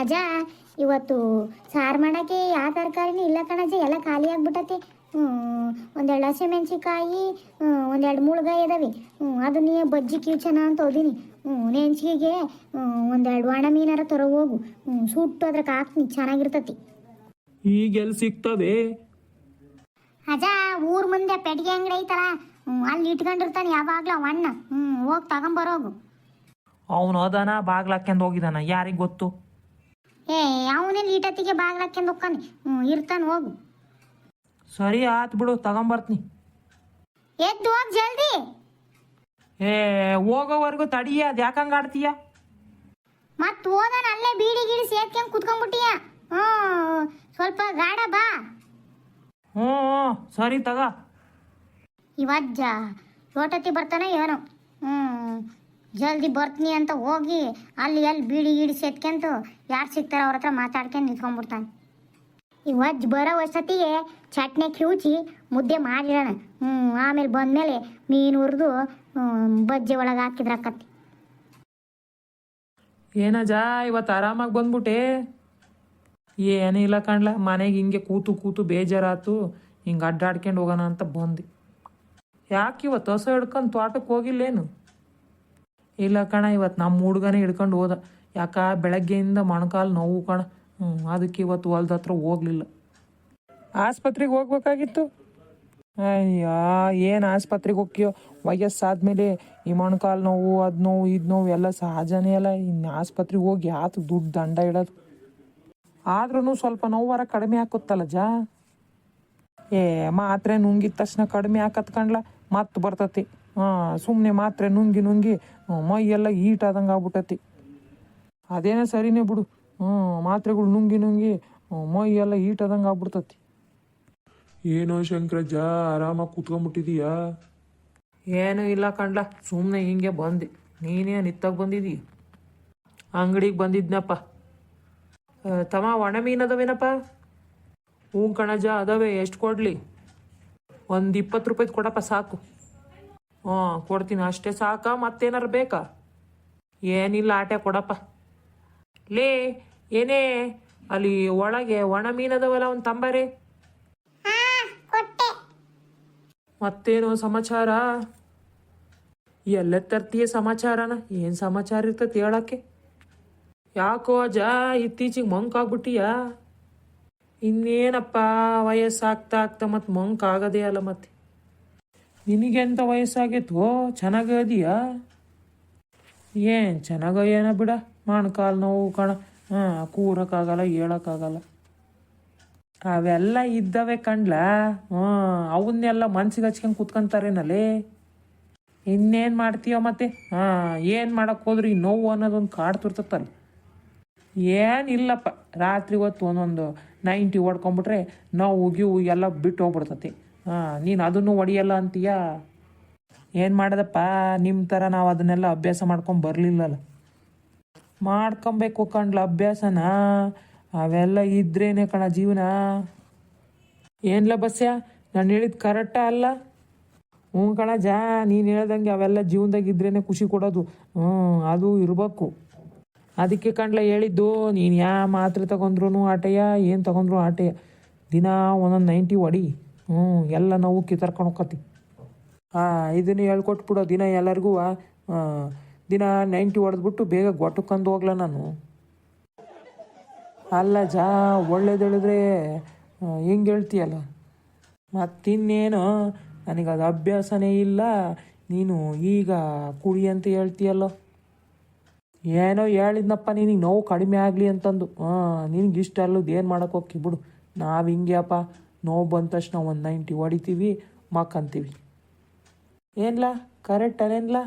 ಅಜ್ಜ ಇವತ್ತು ಸಾರು ಮಾಡೋಕ್ಕೆ ಯಾವ ತರಕಾರಿನೂ ಇಲ್ಲ ಕಣಜ್ಜ ಎಲ್ಲ ಖಾಲಿ ಆಗ್ಬಿಟ್ಟತಿ ಹ್ಞೂ ಒಂದೆರಡು ಹಸಿಮೆಣ್ಸಿಕಾಯಿ ಒಂದೆರಡು ಮುಳುಗಾಯಿ ಇದಾವೆ ಹ್ಞೂ ಅದನ್ನೇ ಬಜ್ಜಿ ಕಿವ್ಚನ ಅಂತ ಓದಿನಿ ಹ್ಞೂ ನೆಂಚಿಗೆ ಒಂದೆರಡು ಒಣ ಮೀನಾರ ತರೋ ಹೋಗು. ಹ್ಞೂ ಸುಟ್ಟು ಅದ್ರಕ್ಕೆ ಹಾಕ್ತೀನಿ ಚೆನ್ನಾಗಿರ್ತತಿ. ಈಗೆಲ್ಲಿ ಸಿಗ್ತದೆ? ಅಜ ಊರ್ ಮುಂದೆ ಪೆಟ್ಟಿಗೆ ಅಂಗಡಿ ಐತಲ್ಲ ಹ್ಞೂ ಅಲ್ಲಿ ಇಟ್ಕೊಂಡಿರ್ತಾನೆ ಯಾವಾಗ್ಲೂ ಅಣ್ಣ ಹ್ಞೂ ಹೋಗಿ ತಗೊಂಬರೋಗು. ಅವನು ಅದಾನ ಬಾಗ್ಲಾಕೆಂದು ಹೋಗಿದಾನ ಯಾರಿಗೆ ಗೊತ್ತು? ಏ ಅವನೇನು ಈಟತ್ತಿಗೆ ಬಾಗ್ಲಾಕ್ಯಂದು ಹ್ಞೂ ಇರ್ತಾನೆ ಹೋಗು. ಸರಿ ಆತ್ ಬಿಡು ತಗೊಂಬರ್ತೀನಿ. ಎದ್ದು ಹೋಗ್ ಜಲ್ದಿ. ಏ ಹೋಗೋವರೆಗೂ ತಡಿಯ ಅದು ಯಾಕಂಗ ಆಡ್ತೀಯ? ಮತ್ ಹೋದಾನ ಅಲ್ಲೇ ಬೀಡಿ ಗೀಡಿ ಸೇರ್ಕೊಂಡ್ ಕುತ್ಕೊಂಡ್ಬಿಟ್ಟಿಯ. ಹ್ಞೂ ಸ್ವಲ್ಪ ಗಾಡ ಬಾ. ಹ್ಞೂ ಹ್ಞೂ, ಸರಿ ತಗ. ಇವಜ್ಜ ಲೋಟತಿ ಬರ್ತಾನೆ ಏನೋ. ಹ್ಞೂ. ಜಲ್ದಿ ಬರ್ತೀನಿ ಅಂತ ಹೋಗಿ ಅಲ್ಲಿ ಎಲ್ಲಿ ಬೀಡಿ ಗೀಡಿ ಸೇತ್ಕೊಂತ ಯಾರು ಸಿಗ್ತಾರೆ ಅವ್ರ ಹತ್ರ ಮಾತಾಡ್ಕೊಂಡು ನಿಂತ್ಕೊಂಡ್ಬಿಡ್ತಾನೆ. ಇವಜ್ಜ ಬರೋ ವಸತಿಗೆ ಚಟ್ನಿ ಕಿವುಚಿ ಮುದ್ದೆ ಮಾಡಿರೋಣ. ಹ್ಞೂ ಆಮೇಲೆ ಬಂದಮೇಲೆ ಮೀನು ಹುರಿದು ಬಜ್ಜಿ ಒಳಗೆ ಹಾಕಿದ್ರಕ್ಕತ್ತಿ ಏನಜ ಇವತ್ತು ಆರಾಮಾಗಿ ಬಂದ್ಬಿಟ್ಟೆ? ಇಲ್ಲ ಕಣ್ಲ, ಮನೆಗೆ ಹಿಂಗೆ ಕೂತು ಕೂತು ಬೇಜಾರಾತು, ಹಿಂಗೆ ಅಡ್ಡಾಡ್ಕೊಂಡು ಹೋಗೋಣ ಅಂತ ಬಂದು. ಯಾಕೆ ಇವತ್ತು ಹೊಸ ಹಿಡ್ಕೊಂಡು ತೋಟಕ್ಕೆ ಹೋಗಿಲ್ಲೇನು? ಇಲ್ಲ ಕಣ ಇವತ್ತು ನಮ್ಮ ಹುಡುಗನೇ ಹಿಡ್ಕೊಂಡು ಹೋದ. ಯಾಕ, ಬೆಳಗ್ಗೆಯಿಂದ ಮೊಣಕಾಲು ನೋವು ಕಣ. ಹ್ಞೂ ಅದಕ್ಕೆ ಇವತ್ತು ಹೊಲ್ದ ಹತ್ರ ಹೋಗಲಿಲ್ಲ. ಆಸ್ಪತ್ರೆಗೆ ಹೋಗ್ಬೇಕಾಗಿತ್ತು? ಅಯ್ಯೋ, ಏನು ಆಸ್ಪತ್ರೆಗೆ ಹೋಗ್ತೀಯೋ? ವಯಸ್ಸಾದ್ಮೇಲೆ ಈ ಮೊಣಕಾಲು ನೋವು, ಅದು ನೋವು, ಇದು ನೋವು ಎಲ್ಲ ಸಹಜನೇ ಅಲ್ಲ. ಇನ್ನು ಆಸ್ಪತ್ರೆಗೆ ಹೋಗಿ ಯಾತು ದುಡ್ಡು ದಂಡ ಇಡೋದು? ಆದ್ರೂ ಸ್ವಲ್ಪ ನೋವಾರ ಕಡಿಮೆ ಹಾಕುತ್ತಲ್ಲ ಜಾ? ಏ, ಮಾತ್ರೆ ನುಂಗಿದ ತಕ್ಷಣ ಕಡಿಮೆ ಆಕತ್ ಕಣ್ಲ? ಮತ್ತೆ ಬರ್ತತಿ. ಸುಮ್ಮನೆ ಮಾತ್ರೆ ನುಂಗಿ ನುಂಗಿ ಮೈ ಎಲ್ಲ ಹೀಟ್ ಆದಂಗೆ ಆಗ್ಬಿಟ್ಟತಿ. ಅದೇನೇ ಸರಿನೇ ಬಿಡು. ಹ್ಞೂ ಮಾತ್ರೆಗಳು ನುಂಗಿ ನುಂಗಿ ಮೈ ಎಲ್ಲ ಈಟ್ ಆದಂಗೆ ಆಗ್ಬಿಡ್ತತಿ. ಏನೋ ಶಂಕರಜ್ಜ ಆರಾಮಾಗಿ ಕೂತ್ಕೊಂಡ್ಬಿಟ್ಟಿದೀಯಾ? ಏನೂ ಇಲ್ಲ ಕಣ್ಲ ಸುಮ್ಮನೆ ಹಿಂಗೆ ಬಂದೆ. ನೀನೇ ನಿತ್ತಾಗ ಬಂದಿದ್ದೀ ಅಂಗಡಿಗೆ ಬಂದಿದ್ನಪ್ಪ. ತಮಾ ತಮ್ಮ ಒಣ ಮೀನು ಅದಾವೇನಪ್ಪ ಹ್ಞೂ ಕಣಜ ಅದಾವೆ ಎಷ್ಟು ಕೊಡಲಿ? ಒಂದು ಇಪ್ಪತ್ತು ರೂಪಾಯ್ದು ಕೊಡಪ್ಪ ಸಾಕು. ಹ್ಞೂ ಕೊಡ್ತೀನಿ ಅಷ್ಟೇ ಸಾಕಾ ಮತ್ತೇನಾರು ಬೇಕಾ? ಏನಿಲ್ಲ ಆಟೆ ಕೊಡಪ್ಪ. ಲೇ ಏನೇ ಅಲ್ಲಿ ಒಳಗೆ ಒಣ ಮೀನದವಲ್ಲ ಒಂದು ತಂಬರಿ ಮತ್ತೇನು ಸಮಾಚಾರ? ಎಲ್ಲ ತರ್ತೀಯ ಸಮಾಚಾರನ? ಏನು ಸಮಾಚಾರ ಇರ್ತೈತಿ ಹೇಳಕ್ಕೆ? ಯಾಕೋ ಅಜ ಇತ್ತೀಚಿಗೆ ಮಂಕ್ ಆಗ್ಬಿಟ್ಟಿಯ? ಇನ್ನೇನಪ್ಪ ವಯಸ್ಸಾಗ್ತಾ ಆಗ್ತಾ ಮತ್ತೆ ಮಂಕ್ ಆಗದೇ ಅಲ್ಲ ಮತ್ತೆ ನಿನಗೆಂತ ವಯಸ್ಸಾಗೈತೋ ಚೆನ್ನಾಗದೀಯಾ? ಏನು ಚೆನ್ನಾಗ ಏನ ಬಿಡ ಮೊಣಕಾಲು ನೋವು ಕಣ. ಹಾಂ, ಕೂರೋಕ್ಕಾಗಲ್ಲ ಹೇಳೋಕ್ಕಾಗಲ್ಲ ಅವೆಲ್ಲ ಇದ್ದಾವೆ ಕಂಡ್ಲ? ಹ್ಞೂ ಅವನ್ನೆಲ್ಲ ಮನ್ಸಿಗೆ ಹಚ್ಕೊಂಡು ಕೂತ್ಕೊಂತಾರೇನಲ್ಲಿ ಇನ್ನೇನು ಮಾಡ್ತೀಯೋ ಮತ್ತೆ? ಹಾಂ, ಏನು ಮಾಡೋಕ್ಕೆ ಹೋದ್ರಿ ನೋವು ಅನ್ನೋದೊಂದು ಕಾಡ್ತಿರ್ತತ್ತಲ್ಲ ಏನಿಲ್ಲಪ್ಪ, ರಾತ್ರಿ ಹೊತ್ತು ಒಂದೊಂದು ನೈಂಟಿ ಹೊಡ್ಕೊಂಬಿಟ್ರೆ ನೋವು ಉಗಿ ಎಲ್ಲ ಬಿಟ್ಟು ಹೋಗ್ಬಿಡ್ತತಿ ಹಾಂ, ನೀನು ಅದನ್ನು ಹೊಡಿಯಲ್ಲ ಅಂತೀಯ? ಏನು ಮಾಡಿದಪ್ಪ? ನಿಮ್ಮ ಥರ ನಾವು ಅದನ್ನೆಲ್ಲ ಅಭ್ಯಾಸ ಮಾಡ್ಕೊಂಡು ಬರಲಿಲ್ಲಲ್ಲ. ಮಾಡ್ಕೊಬೇಕು ಕಣ್ಲ ಅಭ್ಯಾಸನ. ಅವೆಲ್ಲ ಇದ್ರೇನೆ ಕಣ ಜೀವನ. ಏನ್ಲ ಬಸ್ಯ? ನಾನು ಹೇಳಿದ ಕರೆಕ್ಟ ಅಲ್ಲ? ಹ್ಞೂ ಕಣ ಜಾ ನೀನು ಹೇಳ್ದಂಗೆ ಅವೆಲ್ಲ ಜೀವನದಾಗ ಇದ್ರೇನೆ ಖುಷಿ ಕೊಡೋದು. ಹ್ಞೂ, ಅದು ಇರಬೇಕು. ಅದಕ್ಕೆ ಕಣ್ಲ ಹೇಳಿದ್ದು, ನೀನು ಯಾ ಮಾತ್ರೆ ತಗೊಂಡ್ರು ಆಟೆಯ, ಏನು ತಗೊಂಡ್ರು ಆಟೆಯ? ದಿನ ಒಂದೊಂದು ನೈಂಟಿ ಹೊಡಿ ಹ್ಞೂ, ಎಲ್ಲ ನಾವು ಕಿತ್ತರ್ಕೊಂಡು ಹೋಗತಿ ಹಾಂ ಇದನ್ನು ಹೇಳ್ಕೊಟ್ಬಿಡು ದಿನ ಎಲ್ಲರಿಗೂ ದಿನ ನೈಂಟಿ ಹೊಡೆದ್ಬಿಟ್ಟು ಬೇಗ ಗೊಟ್ಟಕ್ಕಂದು ಹೋಗ್ಲ ನಾನು. ಅಲ್ಲ ಜಾ, ಒಳ್ಳೇದು ಹೇಳಿದ್ರೆ ಹಿಂಗೆ ಹೇಳ್ತೀಯಲ್ಲ. ಮತ್ತಿನ್ನೇನು ನನಗೆ ಅದು ಅಭ್ಯಾಸನೇ ಇಲ್ಲ, ನೀನು ಈಗ ಕುಡಿ ಅಂತ ಹೇಳ್ತೀಯಲ್ಲ. ಏನೋ ಹೇಳಿದ್ನಪ್ಪ ನಿನಗೆ ನೋವು ಕಡಿಮೆ ಆಗಲಿ ಅಂತಂದು. ಹಾಂ ನಿನಗೆ ಇಷ್ಟ ಅಲ್ಲದು ಏನು ಮಾಡೋಕೆ ಹೋಗಿ ಬಿಡು. ನಾವು ಹಿಂಗ್ಯಪ್ಪ ನೋವು ಬಂದ ತಕ್ಷಣ ಒಂದು ನೈಂಟಿ ಹೊಡಿತೀವಿ ಮಾಕಂತೀವಿ ಏನ್ಲ? ಕರೆಕ್ಟ್ ಅಲ್ಲೇನ್ಲ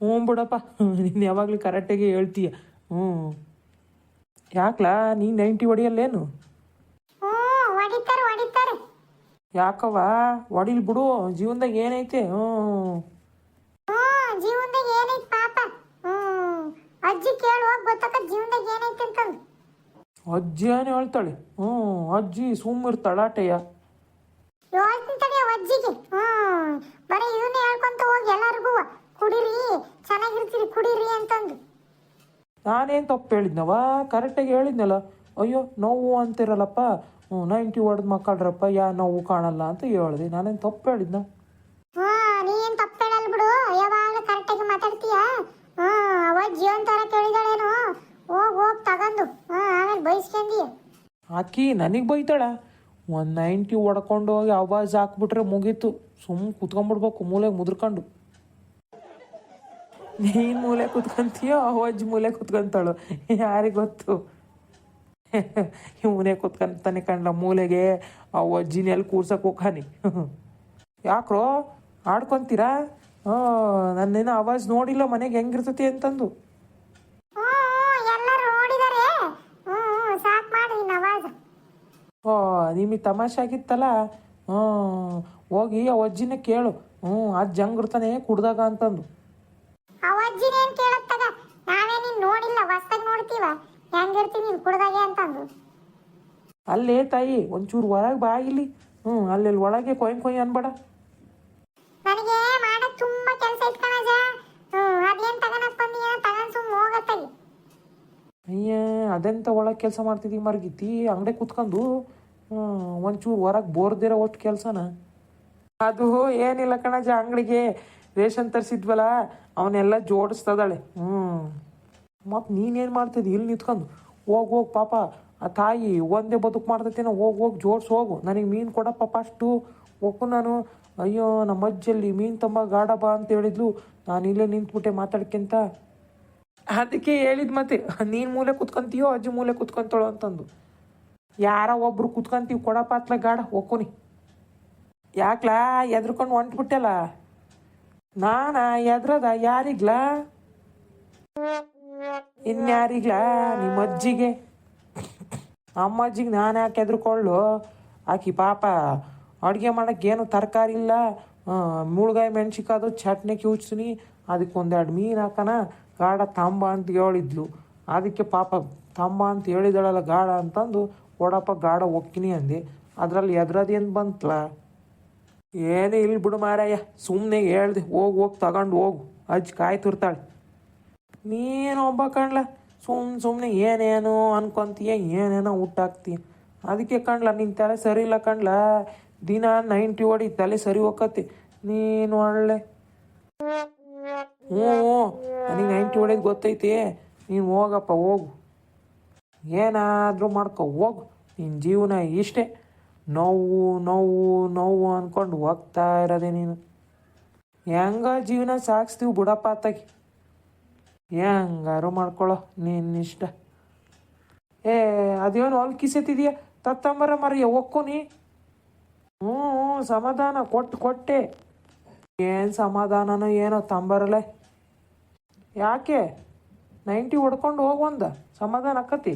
ಹ್ಞೂ ಬಿಡಪ್ಪ. ನೀನು ಯಾವಾಗಲೂ ಕರೆಕ್ಟಾಗಿ ಹೇಳ್ತೀಯ. ಹ್ಞೂ. ಯಾಕ್ಲಾ? ನೀ ನೈಂಟಿ ಹೊಡಿಯಲ್ಲೇನು ಯಾಕವ್ವ? ಹೊಡಿಲ್ ಬಿಡು ಜೀವನದಾಗ ಏನೈತೆ? ಹ್ಞೂ ಜೀವನದಾಗ ಏನೈತಿ ಪಾಪ ಹ್ಞೂ ಅಜ್ಜಿ ಕೇಳಿ ಹೋಗಿ ಗೊತ್ತಕ್ಕ ಜೀವನದಾಗ ಏನೈತಿ ಅಂತಂದು ಅಜ್ಜಿ ಏನು ಹೇಳ್ತಾಳೆ? ಹ್ಞೂ ಅಜ್ಜಿ ಸುಮ್ಮಿರ್ ತಳಾಟೆಯ ಹೇಳ್ತೀನಿ ಆ ಅಜ್ಜಿಗೆ. ಹ್ಞೂ ಬರೀ ಇದನ್ನೇ ಹೇಳ್ಕೊಂತ ಹೋಗಿ ಎಲ್ಲರಿಗೂ ಕುಡೀರಿ ಚೆನ್ನಾಗಿರ್ತೀರಿ ಕುಡಿರಿ ಅಂತಂದು ನಾನೇನು ತಪ್ಪು ಹೇಳಿದ್ನವ? ಕರೆಕ್ಟಾಗಿ ಹೇಳಿದ್ನಲ್ಲ. ಅಯ್ಯೋ ನೋವು ಅಂತಿರಲ್ಲಪ್ಪ. ನೈಂಟಿ ಹೊಡೆದು ಮಕ್ಕಳ್ರಪ್ಪ ಯಾ ನೋವು ಕಾಣಲ್ಲ ಅಂತ ಹೇಳಿದೆ. ನಾನೇನು ತಪ್ಪು ಹೇಳಿದ್ನ? ಹಾ ನೀನ್ ತಪ್ಪು ಹೇಳಲ್ ಬಿಡು. ಯಾವಾಗಲೂ ಕರೆಕ್ಟಾಗಿ ಮಾತಾಡ್ತೀಯ ಹಾ ಅವ ಜೀವನ ತರ ಕೇಳಿದಾಳೇನು ಹೋಗ್ ಹೋಗ್ ತಗೊಂಡು ಹಾ ಆಮೇಲೆ ಬೈಸ್ಕೊಂಡಿ ಆಕಿ ನನಗೆ ಬೈತಾಳ. ಒಂದು ನೈಂಟಿ ಹೊಡ್ಕೊಂಡು ಹೋಗಿ ಅವಾಜ್ ಹಾಕ್ಬಿಟ್ರೆ ಮುಗೀತು. ಸುಮ್ಮನೆ ಕುತ್ಕೊಂಡ್ಬಿಡ್ಬೇಕು ಮೂಲೆಗೆ ಮುದ್ರಕೊಂಡು. ನೀನು ಮೂಲೆ ಕುತ್ಕೊಂತೀಯೋ ಅವಜ್ಜಿ ಮೂಲೆ ಕುತ್ಕೊಂತಾಳು, ಯಾರಿಗೆ ಗೊತ್ತು? ಇವನೇ ಕುತ್ಕೊಂತಾನೆ ಕಂಡ್ಲ ಮೂಲೆಗೆ ಎಲ್ಲಿ ಕೂರ್ಸಕ್ಕೆ ಹೋಗಾನಿ ಯಾಕ್ರೋ, ಆಡ್ಕೊಂತೀರಾ? ಹಾಂ ನನ್ನೇನು ಆವಾಜ್ ನೋಡಿಲ್ಲ ಮನೆಗೆ ಹೆಂಗಿರ್ತತಿ ಅಂತಂದು ಹ್ಮ್ ಎಲ್ಲರೂ ನೋಡಿದಾರೆ ಹ್ಮ್ ಸಾಕ್ ಮಾಡಿ ನವಾಜ್ ಓ ನಿಮಗೆ ತಮಾಷೆ ಆಗಿತ್ತಲ್ಲ ಹ್ಞೂ. ಹೋಗಿ ಆ ಅಜ್ಜಿನ ಕೇಳು. ಹ್ಞೂ ಅಜ್ಜ ಹಂಗಿರ್ತಾನೆ ಕುಡ್ದಾಗ ಅಂತಂದು. ಅವಜ್ಜಿನ ಏನ್ ಕೇಳತ್ತಗ ನಾವೇ ನೀನ್ ನೋಡಿಲ್ಲ ಹೊಸ್ದಾಗ್ ನೋಡ್ತೀವ. ಹೆಂಗಿರ್ತೀನಿ ನೀನ್ ಕುಡ್ದಾಗೆ ಅಂತಂದು. ಅಲ್ಲೇ ತಾಯಿ ಒಂಚೂರು ಹೊರಗೆ ಬಾ ಇಲ್ಲಿ. ಹ್ಞೂ ಅಲ್ಲಿ ಒಳಗೆ ಕೊಯ್ ಕೊಯ್ ಅನ್ಬೇಡ. ನನಗೆ ಮಾಡಕ್ ತುಂಬಾ ಕೆಲಸ ಇಟ್ಕಣಜ ಅದೇನ್ ತಗನಕ್ ಬಂದಿ ತಗೊಂಡ್ ಸುಮ್ ಹೋಗತ್ತಾಗಿ ಅಯ್ಯ ಅದೆಂತ ಒಳಗೆ ಕೆಲಸ ಮಾಡ್ತಿದ್ದೀವಿ ಮರ್ಗಿತಿ? ಅಂಗಡಿ ಕುತ್ಕೊಂಡು ಒಂಚೂರು ಹೊರಗೆ ಬೋರ್ದಿರೋ ಒಟ್ಟು ಕೆಲಸನ. ಅದು ಏನಿಲ್ಲ ಕಣಜ, ಅಂಗಡಿಗೆ ರೇಷನ್ ತರಿಸಿದ್ವಲ್ಲ ಅವನ್ನೆಲ್ಲ ಜೋಡಿಸ್ತದಾಳೆ. ಹ್ಞೂ ಮತ್ತು ನೀನೇನು ಮಾಡ್ತಿದ್ದಿ? ಇಲ್ಲಿ ನಿಂತ್ಕೊಂಡು. ಹೋಗ್ ಹೋಗ್, ಪಾಪ. ಆ ತಾಯಿ ಒಂದೇ ಬದುಕು ಮಾಡ್ತೈತೇನೋ, ಹೋಗಿ ಹೋಗಿ, ಜೋಡ್ಸಿ, ಹೋಗು. ನನಗೆ ಮೀನು ಕೊಡಪ್ಪ ಅಷ್ಟು ಹೋಗು ನಾನು, ಅಯ್ಯೋ ನಮ್ಮ ಅಜ್ಜಲ್ಲಿ ಮೀನು ತಮ್ಮ ಗಾಡ ಅಂತ ಹೇಳಿದ್ಲು. ನಾನು ಇಲ್ಲೇ ನಿಂತ್ಬಿಟ್ಟೆ ಮಾತಾಡ್ಕಿಂತ ಅದಕ್ಕೆ ಹೇಳಿದ್ ಮತ್ತೆ, ನೀನು ಮೂಲೆ ಕುತ್ಕೊಂತೀಯೋ, ಅಜ್ಜಿ ಮೂಲೆ ಕುತ್ಕೊಂತಳು ಅಂತಂದು. ಯಾರ ಒಬ್ರು ಕುತ್ಕೊಂತೀವಿ ಕೊಡಪ್ಪ ಅತ್ಲ ಗಾಡ ಹೋಗ್ಕೊನಿ ಯಾಕ್ಲಾ ಎದ್ರಕೊಂಡು ಹೊಂಟ್ಬಿಟ್ಟಲ್ಲ? ನಾನ ಎದ್ರದ ಯಾರಿಗ್ಲಾ? ಇನ್ಯಾರಿಗ್ಲಾ? ನಿಮ್ಮ ಅಜ್ಜಿಗೆ ಅಮ್ಮಜ್ಜಿಗೆ ನಾನು ಯಾಕೆ ಎದ್ರುಕೊಳ್ಳು? ಆಕಿ ಪಾಪ ಅಡುಗೆ ಮಾಡಕ್ಕೆ ಏನು ತರಕಾರಿ ಇಲ್ಲ ಮುಳುಗಾಯಿ ಮೆಣ್ಸಿಕಾದು ಚಟ್ನಿ ಕಿವುಚ್ತೀನಿ ಅದಕ್ಕೆ ಒಂದೆರಡು ಮೀನು ಹಾಕನ. ಗಾಢ ತಾಂಬ ಅಂತ ಹೇಳಿದ್ಲು. ಅದಕ್ಕೆ ಪಾಪ ತಂಬ ಅಂತ ಹೇಳಿದಳಲ್ಲ ಗಾಢ ಅಂತಂದು ಕೊಡಪ್ಪ ಗಾಢ ಒಕ್ಕಿನಿ ಅಂದೆ. ಅದರಲ್ಲಿ ಎದ್ರದೇನು ಬಂತಲ್ಲ ಏನೇ ಇಲ್ಲಿ ಬಿಡು ಮಾರಾಯ ಸುಮ್ಮನೆ ಹೇಳ್ದೆ, ಹೋಗಿ ಹೋಗಿ, ತಗೊಂಡು ಹೋಗು. ಅಜ್ಜಿ ಕಾಯ್ತಿರ್ತಾಳೆ ನೀನು ಒಬ್ಬ ಕಣ್ಲ, ಸುಮ್ ಸುಮ್ಮನೆ ಏನೇನೋ ಅನ್ಕೊಂತೀಯ, ಏನೇನೋ ಊಟಾಕ್ತೀಯ ಅದಕ್ಕೆ ಕಣ್ಲ ನಿನ್ನ ತಲೆ ಸರಿ ಇಲ್ಲ ಕಣ್ಲ. ದಿನ ನೈಂಟಿ ಓಡಿ ತಲೆ ಸರಿ ಹೋಗತ್ತೆ ನೀನು ಒಳ್ಳೆ ಹ್ಞೂ ನನಗೆ ನೈಂಟಿ ಹೊಡೆದು ಗೊತ್ತೈತಿ. ನೀನು ಹೋಗಪ್ಪ, ಹೋಗು. ಏನಾದರೂ ಮಾಡ್ಕೊ ಹೋಗು. ನಿನ್ನ ಜೀವನ ಇಷ್ಟೇ. ನೋವು ನೋವು ನೋವು ಅಂದ್ಕೊಂಡು ಹೋಗ್ತಾ ಇರೋದೆ ನೀನು. ಹೆಂಗ ಜೀವನ ಸಾಗಿಸ್ತೀವಿ ಬಿಡಪ್ಪ ಅತ್ತಾಗಿ. ಹೆಂಗಾರು ಮಾಡ್ಕೊಳ್ಳೋ ನಿನ್ನಿಷ್ಟ ಏ ಅದೇನು ಹೊಲ್ ಕಿಸೆತಿದೀಯ ತತ್ತಂಬರ ಮರಿಯ ಯಾವಕ್ಕು ನೀ. ಹ್ಞೂ, ಸಮಾಧಾನ ಕೊಟ್ಟು ಕೊಟ್ಟೆ. ಏನು ಸಮಾಧಾನನೋ ಏನೋ ತಂಬರಲೆ. ಯಾಕೆ? ನೈಂಟಿ ಹೊಡ್ಕೊಂಡು ಹೋಗುವಂದ ಸಮಾಧಾನ ಆಕತಿ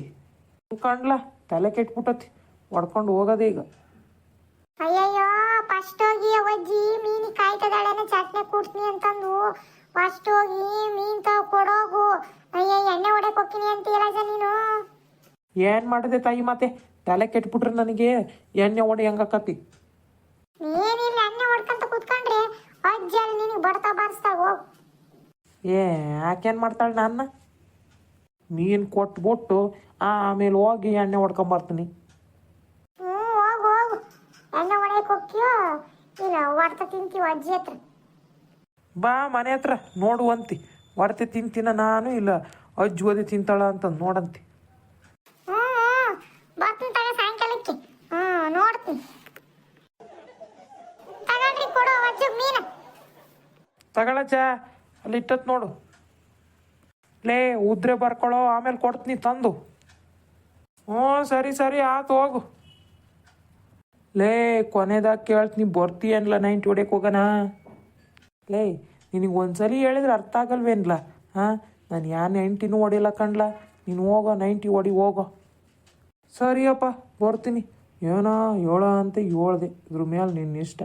ಕಂಡ್ಲ ತಲೆ ಕೆಟ್ಬಿಟ್ಟತಿ. ಹೊಡ್ಕೊಂಡು ಹೋಗೋದೆ ಈಗ. ಅಯ್ಯಯ್ಯೋ ಫಸ್ಟ್ ಹೋಗಿ ಅವಜ್ಜಿ ಮೀನಿ ಕಾಯ್ತದಾಳೆನ ಚಟ್ನಿ ಕೂಡ್ತೀನಿ ಅಂತಂದು. ಫಸ್ಟ್ ಹೋಗಿ ಮೀನ್ ತಾವ್ ಕೊಡೋಗು. ಅಯ್ಯ ಎಣ್ಣೆ ಹೊಡಕ್ ಹೋಗ್ತೀನಿ ಜ ನೀನು? ಏನು ಮಾಡಿದೆ ತಾಯಿ ಮತ್ತೆ ತಲೆ ಕೆಟ್ಬಿಟ್ರೆ ನನಗೆ ಎಣ್ಣೆ ಹೊಡೆ ಹೆಂಗಾಕತಿ. ನೀನಿಲ್ಲ ಎಣ್ಣೆ ಹೊಡ್ಕಂತ ಕೂತ್ಕೊಂಡ್ರೆ. ಅಜ್ಜಿ ಅಲ್ಲಿ ನಿನಗೆ ಬಡ್ತಾ ಬಾರಿಸ್ತಾ ಹೋಗ. ಏ ಆಕೇನ್ ಮಾಡ್ತಾಳೆ ನನ್ನ? ಮೀನು ಕೊಟ್ಬಿಟ್ಟು ಆಮೇಲೆ ಹೋಗಿ ಎಣ್ಣೆ ಹೊಡ್ಕೊಂಬರ್ತೀನಿ ಹ್ಞೂ ಹೋಗು ಹೋಗು. ಎಣ್ಣೆ ಹೊಡ್ಯಕ್ ಹೋಗ್ತೀಯೋ? ಇಲ್ಲ ಹೊಡ್ತಾ ತಿಂತೀವ ಅಜ್ಜಿ ಹತ್ರ? ಬಾ ಮನೆ ಹತ್ರ ನೋಡುವಂತಿ ಹೊಡ್ತೆ ತಿಂತೀನ ನಾನು ಇಲ್ಲ ಅಜ್ಜು ಓದಿ ತಿಂತಾಳ ಅಂತ ನೋಡಂತಿ. ಹ್ಞೂ ಹ್ಞೂ ಬರ್ತೀನಿ ತಗ ಸಾಯಂಕಾಲಕ್ಕೆ. ಹ್ಞೂ ನೋಡ್ತೀನಿ. ತಗೊಳ್ರಿ ಕೊಡು ಅಜ್ಜಗ್ ಮೀನು. ತಗೊಳಚ್ಚ ಅಲ್ಲಿ ಇಟ್ಟತ್ ನೋಡು. ಲೇ, ಉದ್ರೆ ಬರ್ಕೊಳ್ಳೋ ಆಮೇಲೆ ಕೊಡ್ತೀನಿ, ತಂದು. ಹ್ಞೂ, ಸರಿ ಸರಿ, ಆತು, ಹೋಗು. ಲೇ, ಕೊನೆದಾಗ ಕೇಳ್ತೀನಿ ಬರ್ತೀಯನ್ಲ ನೈಂಟಿ ಹೊಡ್ಯಕ್ಕೆ ಹೋಗೋಣ ಲೇ, ನಿನಗೆ ಒಂದ್ಸಲಿ ಹೇಳಿದ್ರೆ ಅರ್ಥ ಆಗಲ್ವೇನ್ಲ? ಹಾಂ, ನಾನು ಯಾ ನೈಂಟಿನೂ ಹೊಡಿಲ್ಲ ಕಣ್ಲ. ನೀನು ಹೋಗೋ ನೈಂಟಿ ಹೊಡಿ, ಹೋಗೋ. ಸರಿಯಪ್ಪ, ಬರ್ತೀನಿ. ಏನೋ ಹೇಳ ಅಂತ ಹೇಳ್ದೆ. ಇದ್ರ ಮೇಲೆ ನಿನ್ನ ಇಷ್ಟ.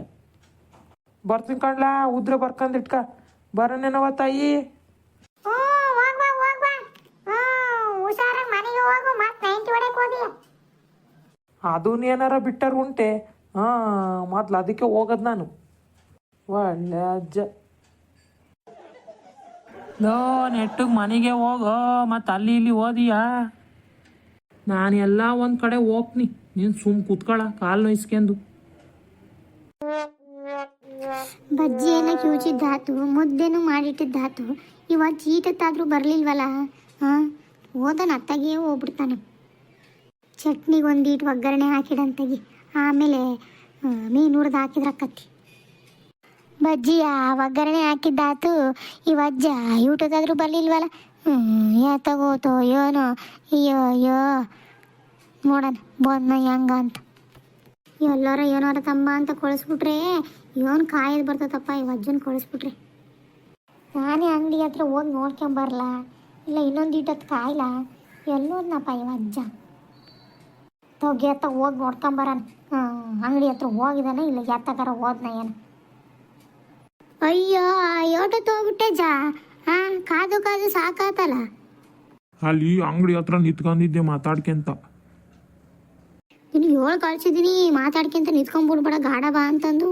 ಬರ್ತೀನಿ ಕಣ್ಲಾ, ಉದ್ರೆ ಬರ್ಕಂದಿಟ್ಕ ಬರೋನೇನವ ತಾಯಿ? ಅದನ್ನ ಏನಾರ ಬಿಟ್ಟರು ಉಂಟೆ. ಹಾಂ ಮೊದ್ಲು ಅದಕ್ಕೆ ಹೋಗೋದು ನಾನು. ಒಳ್ಳೆ ಅಜ್ಜ. ಲೋ ನೆಟ್ಟಿಗೆ ಮನೆಗೆ ಹೋಗೋ ಮತ್ತು ಅಲ್ಲಿ ಇಲ್ಲಿ ಓದಿಯಾ? ನಾನು ಎಲ್ಲ ಒಂದು ಕಡೆ ಹೋಗ್ತೀನಿ ನೀನು ಸುಮ್ ಕೂತ್ಕೊಳ ಕಾಲು ನೋಯಿಸ್ಕೊಂಡು ಬಜ್ಜಿ ಎಲ್ಲ ಕಿವುಚಿದ್ದಾತು ಮುದ್ದೆನೂ ಮಾಡಿಟ್ಟಿದ್ದಾತು ಇವತ್ತು ಚೀಟತ್ತಾದ್ರೂ ಬರಲಿಲ್ವಲ್ಲ ಹಾಂ ಓದನ ಅತ್ತಾಗಿಯೇ ಹೋಗ್ಬಿಡ್ತಾನೆ. ಚಟ್ನಿಗೆ ಒಂದೀಟು ಒಗ್ಗರಣೆ ಹಾಕಿಡಂತಾಗಿ. ಆಮೇಲೆ ಮೀನು ಹುರಿದು ಹಾಕಿದ್ರ ಕತ್ತಿ ಬಜ್ಜಿಯ ಒಗ್ಗರಣೆ ಹಾಕಿದ್ದಾತು, ಈ ಅಜ್ಜ ಊಟದಾದ್ರೂ ಬರಲಿಲ್ವಲ್ಲ ಹ್ಞೂ ಯಾತಗೋತೋ ಏನೋ ಅಯ್ಯೋ ಅಯ್ಯೋ. ನೋಡೋಣ ಬಂದ ಹೆಂಗ ಅಂತ. ಎಲ್ಲರ ಏನಾರ ತಮ್ಮ ಅಂತ ಕಳಿಸ್ಬಿಟ್ರೆ, ಇವನು ಕಾಯ್ದು ಬರ್ತದಪ್ಪ, ಈ ಅಜ್ಜನ ಕಳಿಸ್ಬಿಟ್ರೆ. ನಾನೇ ಅಂಗಡಿ ಹತ್ರ ಹೋಗಿ ನೋಡ್ಕೊಂಬರ್ಲಾ? ಇಲ್ಲ ಇನ್ನೊಂದು ಇಟ್ಟತ್ತು ಕಾಯಿಲ್ಲ ಎಲ್ಲೋದ್ನಪ್ಪ ಇವ ಅಜ್ಜ ಹೋಗಿ ಹತ್ತ ಹೋಗಿ ನೋಡ್ಕೊಂಬರನ್ ಅಂಗಡಿ ಹತ್ರ ಹೋಗಿದಾನೆ ಇಲ್ಲ ಎತ್ತಗಾರ ಹೋದ್ನ ಏನು? ಅಯ್ಯೋ ಯೋಟ ತೋಗ್ಬಿಟ್ಟೆ ಜಾ. ಹಾ ಕಾದು ಕಾದು ಸಾಕಾತಲ್ಲ. ಅಲ್ಲಿ ಅಂಗಡಿ ಹತ್ರ ನಿಂತ್ಕೊಂಡಿದ್ದೆ ಮಾತಾಡ್ಕೊಂತ. ನೀನು ಏಳು ಕಳ್ಸಿದ್ದೀನಿ ಮಾತಾಡ್ಕೊಂತ ನಿಂತ್ಕೊಂಡ್ಬಿಡ್ಬೇಡ ಗಾಡ ಬಾ ಅಂತಂದು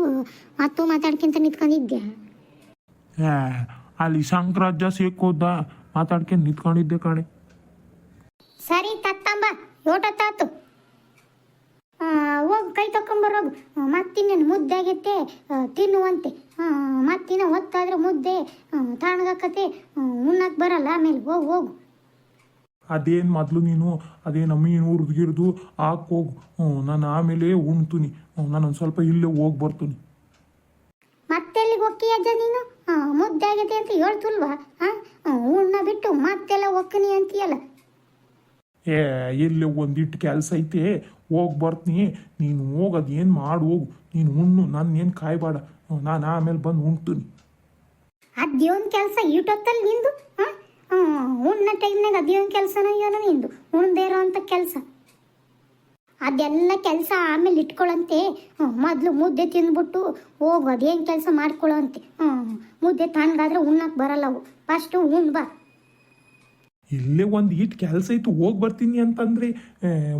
ಮತ್ತು ಮಾತಾಡ್ಕೊಂತ ನಿಂತ್ಕೊಂಡಿದ್ದೆ. ಏ ಅಲ್ಲಿ ಶಂಕರಾಜ್ಯ ಸಿಕ್ಕೋದ ಮಾತಾಡ್ಕೊಂಡು ನಿಂತ್ಕೊಂಡಿದ್ದೆ ಕಣೆ. ಸರಿ ತತ್ತಂಬ ಯೋಟತ್ತಾತು ಹೋಗು ಕೈ ತಕೊಂಬರೋಗು ಮತ್ತಿನ್ನೇನು ಮುದ್ದೆ ಆಗೈತೆ ತಿನ್ನುವಂತೆ. ಮತ್ತಿನ ಹೊತ್ತಾದ್ರೆ ಮುದ್ದೆ ತಣ್ಣಗಾಕತೆ ಉಣ್ಣಕ್ಕೆ ಬರಲ್ಲ ಆಮೇಲೆ ಹೋಗು ಹೋಗು. ಅದೇನು ಮೊದಲು ನೀನು ಅದೇನು ಮೀನು ಹುರಿದ್ಗಿರ್ದು ಹಾಕೋಗು ನಾನು ಆಮೇಲೆ ಉಣ್ತೀನಿ. ಹ್ಞೂ ನಾನು ಒಂದು ಸ್ವಲ್ಪ ಇಲ್ಲೇ ಹೋಗಿ ಬರ್ತೀನಿ. ಮತ್ತೆಲ್ಲಿಗೆ ಒಕ್ಕಿ ಅಜ್ಜ ನೀನು? ಮುದ್ದೆ ಆಗೈತೆ ಅಂತ ಹೇಳ್ತಲ್ವಾ? ಉಣ್ಣ ಬಿಟ್ಟು ಮತ್ತೆಲ್ಲ ಒಕ್ಕನಿ ಅಂತೀಯಲ್ಲ. ಏ ಇಲ್ಲಿ ಒಂದಿಟ್ಟು ಕೆಲಸ ಐತೆ. ಹೋಗಿ ಬರ್ತೀನಿ ನೀನು ಹೋಗೋದು ಏನು ಮಾಡು, ಹೋಗು. ನೀನು ಉಣ್ಣು, ನಾನು ಏನು ಕಾಯ್ಬೇಡ. ನಾನು ಆಮೇಲೆ ಬಂದು ಉಣ್ತೀನಿ. ಅದೇನು ಕೆಲಸ ಯೂಟ್ಯೂಬಲ್ಲಿ ನಿಂದು? ಉಣ್ಣ ಟೈಮ್ನಾಗ ಅದೇನು ಕೆಲಸನ ಏನೋ ನಿಂದು? ಉಣ್ದೇ ಇರೋ ಅಂಥ ಕೆಲಸ. ಅದೆಲ್ಲ ಕೆಲಸ ಆಮೇಲೆ ಇಟ್ಕೊಳ್ಳಂತೆ ಮೊದಲು ಮುದ್ದೆ ತಿಂದ್ಬಿಟ್ಟು ಹೋಗು, ಅದೇನು ಕೆಲಸ ಮಾಡ್ಕೊಳ್ಳೋಂತೆ ಹ್ಞೂ ಮುದ್ದೆ ತಣ್ಣಗಾದ್ರೆ ಉಣ್ಣಕ್ಕೆ ಬರಲ್ಲ ಅವು. ಫಸ್ಟು ಬಾ. ಇಲ್ಲೇ ಒಂದು ಇಟ್ಟು ಕೆಲಸ ಇತ್ತು ಹೋಗಿ ಬರ್ತೀನಿ ಅಂತಂದ್ರೆ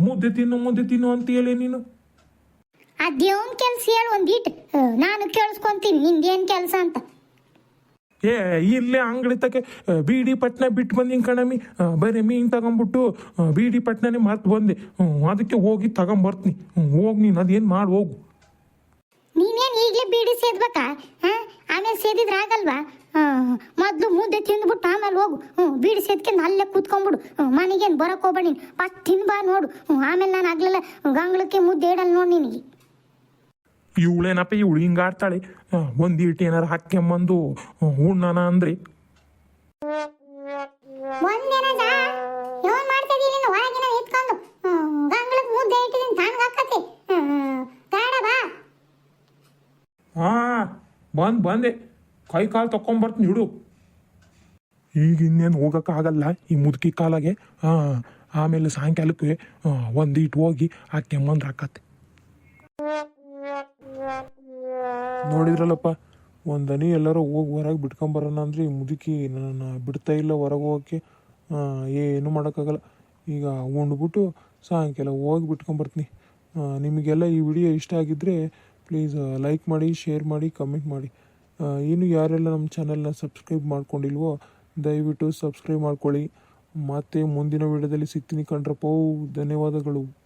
ಮುದ್ದೆ ತಿನ್ನು ಮುದ್ದೆ ತಿನ್ನು ಅಂತ ಹೇಳಿ ನೀನು. ಅದೇನು ಕೆಲಸ ಹೇಳು ಒಂದಿಟ್ಟು ನಾನು ಕೇಳಿಸ್ಕೊಂತೀನಿ ನಿಂದೇನು ಕೆಲಸ ಅಂತ. ಏ ಇಲ್ಲೇ ಅಂಗಡಿ ತಕ್ಕ ಬಿ ಬೀಡಿ ಪಟ್ನ ಬಿಟ್ಟು ಬಂದಿನ ಕಣಮಿ ಬರೀ ಮೀನು ತಗೊಂಬಿಟ್ಟು ಬಿ ಬೀಡಿ ಪಟ್ನನೇ ಮರ್ತು ಬಂದೆ. ಅದಕ್ಕೆ ಹೋಗಿ ತಗೊಂಬರ್ತೀನಿ. ಹೋಗಿ ನೀನು ಅದೇನು ಮಾಡಿ ಹೋಗು. ನೀನೇನು ಈಗಲೇ ಬೀಡಿ ಸೇದ್ಬೇಕಾ? ಆಮೇಲೆ ಸೇದಿದ್ರೆ ಆಗಲ್ವಾ? ಮೊದಲು ಮುದ್ದೆ ತಿಂದ್ಬಿಟ್ಟು ಆಮೇಲೆ ಹೋಗು. ಹ್ಞೂ ಬೀಡಿ ಸೇದ್ಕೊಂಡು ಅಲ್ಲೇ ಕೂತ್ಕೊಂಡ್ಬಿಡು ಹ್ಞೂ ಮನೆಗೇನು ಬರೋಕೆ ಹೋಗ್ಬೇಡ. ನೀನು ಫಸ್ಟ್ ತಿನ್ ಬಾ ನೋಡು. ಹ್ಞೂ ಆಮೇಲೆ ನಾನು ಆಗ್ಲಿಲ್ಲ. ಗಂಗ್ಳಕ್ಕೆ ಮುದ್ದೆ ಇಡಲ್ಲ ನೋಡಿ ನಿನಗೆ. ಇವಳೇನಪ್ಪ ಇವಳು ಹಿಂಗೆ ಆಡ್ತಾಳೆ? ಒಂದು ಈಟು ಏನಾರು ಹಾಕ್ಕೊಂಬಂದು ಉಣ್ಣನ ಅಂದ್ರಿ? ಹಾಂ ಬಂದು ಬಂದೆ. ಕೈ ಕಾಲು ತಕೊಂಬರ್ತೀನಿ ಹಿಡು. ಈಗ ಇನ್ನೇನು ಹೋಗೋಕ್ಕಾಗಲ್ಲ ಈ ಮುದುಕಿ ಕಾಲಾಗೆ? ಹಾಂ ಆಮೇಲೆ ಸಾಯಂಕಾಲಕ್ಕೆ ಒಂದು ಇಟ್ಟು ಹೋಗಿ ಹಾಕ್ಕೊಂಬಂದ್ರೆ ಹಾಕತ್ತೆ. ನೋಡಿದ್ರಲ್ಲಪ್ಪ ಒಂದನಿ ಎಲ್ಲರೂ ಹೋಗಿ ಹೊರಗೆ ಬಿಟ್ಕೊಂಬರೋಣ ಅಂದರೆ ಈ ಮುದುಕಿ ನನ್ನ ಬಿಡ್ತಾ ಇಲ್ಲ ಹೊರಗೆ ಹೋಗೋಕ್ಕೆ. ಏನು ಮಾಡೋಕ್ಕಾಗಲ್ಲ. ಈಗ ಉಂಡ್ಬಿಟ್ಟು ಸಾಯಂಕಾಲ ಹೋಗಿ ಬಿಟ್ಕೊಂಬರ್ತೀನಿ ಆ, ನಿಮಗೆಲ್ಲ ಈ ವಿಡಿಯೋ ಇಷ್ಟ ಆಗಿದ್ದರೆ ಪ್ಲೀಸ್ ಲೈಕ್ ಮಾಡಿ ಶೇರ್ ಮಾಡಿ ಕಮೆಂಟ್ ಮಾಡಿ. ಆ, ಇನ್ನು ಯಾರೆಲ್ಲ ನಮ್ಮ ಚಾನಲ್ನ ಸಬ್ಸ್ಕ್ರೈಬ್ ಮಾಡ್ಕೊಂಡಿಲ್ವೋ, ದಯವಿಟ್ಟು ಸಬ್ಸ್ಕ್ರೈಬ್ ಮಾಡ್ಕೊಳ್ಳಿ. ಮತ್ತೆ ಮುಂದಿನ ವಿಡಿಯೋದಲ್ಲಿ ಸಿಗ್ತೀನಿ ಕಣ್ರಪ್ಪ. ಧನ್ಯವಾದಗಳು.